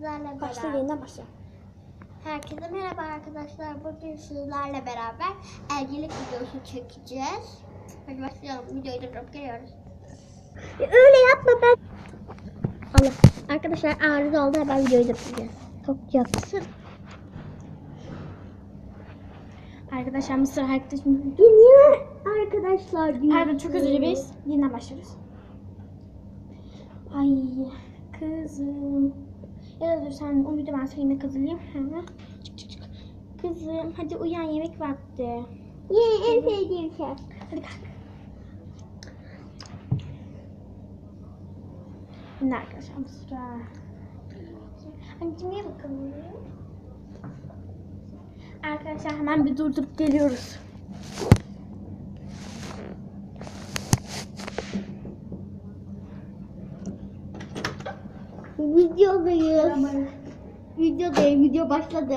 sizlerle Başla beraber. yeniden başla. Herkese merhaba arkadaşlar. Bugün sizlerle beraber elcilik videosu çekeceğiz. Hadi başlayalım. Videoyu durdurup geliyoruz. öyle yapma ben. Allah. Arkadaşlar arıza oldu hemen videoyu yapacağız. Çok yaksın. Arkadaşlar Mısır arkadaşım. Niye arkadaşlar diyor. Pardon çok özür dileriz. Yeniden başlıyoruz. Ay kızım. Ya dur sen uyu da ben sana yemek hazırlayayım. Çık çık çık. Kızım hadi uyan yemek vakti. Yine en sevdiğim şey. Hadi kalk. Şimdi arkadaşlar Mısır'a. Anneciğim niye bakalım? Arkadaşlar hemen bir durdurup geliyoruz. Videodayız. Videodayım. Video başladı.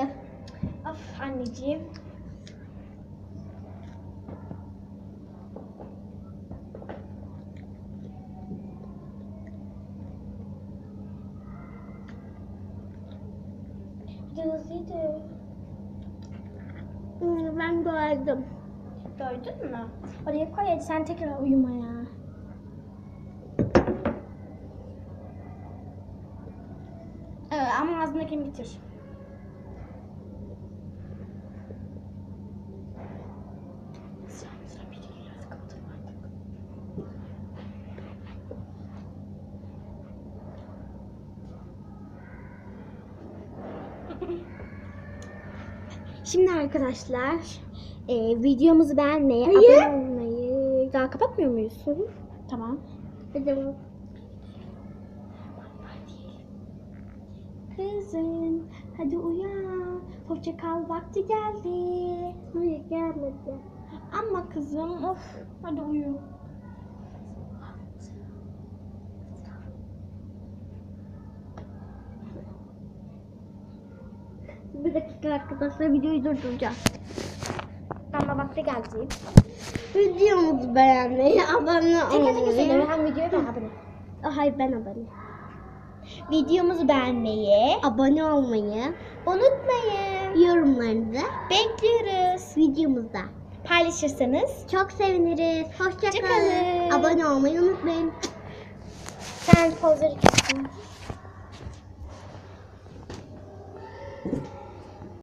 Of anneciğim. Hızlıydı. Ben gördüm. Gördün mü? Oraya koy sen tekrar uyumaya. Evet ama ağzındakini bitir. Şimdi arkadaşlar e, videomuzu beğenmeyi, Hayır. abone olmayı... Daha kapatmıyor muyuz? Tamam. Hadi Kızım hadi uyan. Hoşça kal vakti geldi. Hayır gelmedi. Ama kızım of hadi uyu. Bir dakika arkadaşlar videoyu durduracağım. Ama vakti geldi. Videomuzu beğenmeyi, abone Teker teker söyle olmayı... hem videoyu ben abone. Hayır ben abone. Videomuzu beğenmeyi Abone olmayı, unutmayın. yorumlarınızı Bekliyoruz. videomuzda. Paylaşırsanız Çok seviniriz. Hoşça Hoşça kalın. kalın. Abone olmayı unutmayın. sen pozları kesin.